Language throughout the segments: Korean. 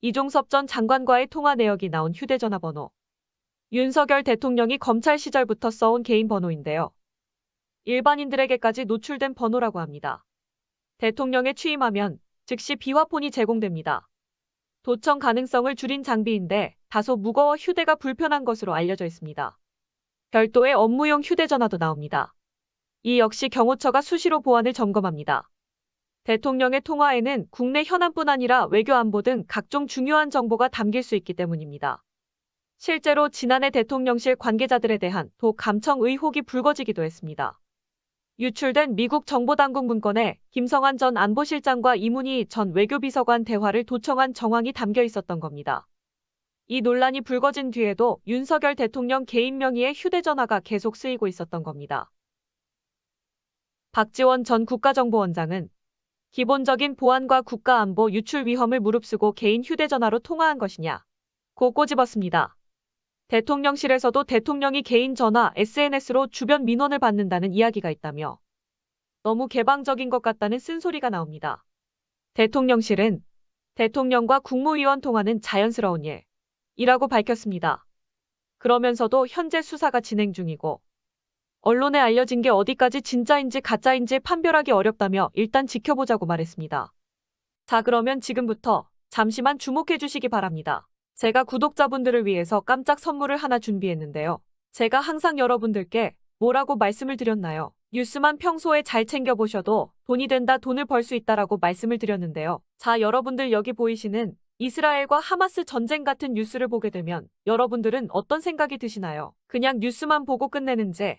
이종섭 전 장관과의 통화 내역이 나온 휴대전화 번호. 윤석열 대통령이 검찰 시절부터 써온 개인 번호인데요. 일반인들에게까지 노출된 번호라고 합니다. 대통령에 취임하면 즉시 비화폰이 제공됩니다. 도청 가능성을 줄인 장비인데 다소 무거워 휴대가 불편한 것으로 알려져 있습니다. 별도의 업무용 휴대전화도 나옵니다. 이 역시 경호처가 수시로 보안을 점검합니다. 대통령의 통화에는 국내 현안뿐 아니라 외교 안보 등 각종 중요한 정보가 담길 수 있기 때문입니다. 실제로 지난해 대통령실 관계자들에 대한 도 감청 의혹이 불거지기도 했습니다. 유출된 미국 정보당국 문건에 김성한 전 안보실장과 이문희 전 외교비서관 대화를 도청한 정황이 담겨 있었던 겁니다. 이 논란이 불거진 뒤에도 윤석열 대통령 개인 명의의 휴대전화가 계속 쓰이고 있었던 겁니다. 박지원 전 국가정보원장은 기본적인 보안과 국가안보 유출 위험을 무릅쓰고 개인 휴대전화로 통화한 것이냐. 고 꼬집었습니다. 대통령실에서도 대통령이 개인 전화, SNS로 주변 민원을 받는다는 이야기가 있다며 너무 개방적인 것 같다는 쓴소리가 나옵니다. 대통령실은 대통령과 국무위원 통화는 자연스러운 일, 이라고 밝혔습니다. 그러면서도 현재 수사가 진행 중이고 언론에 알려진 게 어디까지 진짜인지 가짜인지 판별하기 어렵다며 일단 지켜보자고 말했습니다. 자, 그러면 지금부터 잠시만 주목해 주시기 바랍니다. 제가 구독자분들을 위해서 깜짝 선물을 하나 준비했는데요. 제가 항상 여러분들께 뭐라고 말씀을 드렸나요? 뉴스만 평소에 잘 챙겨보셔도 돈이 된다, 돈을 벌 수 있다라고 말씀을 드렸는데요. 자, 여러분들 여기 보이시는 이스라엘과 하마스 전쟁 같은 뉴스를 보게 되면 여러분들은 어떤 생각이 드시나요? 그냥 뉴스만 보고 끝내는지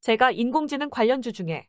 제가 인공지능 관련주 중에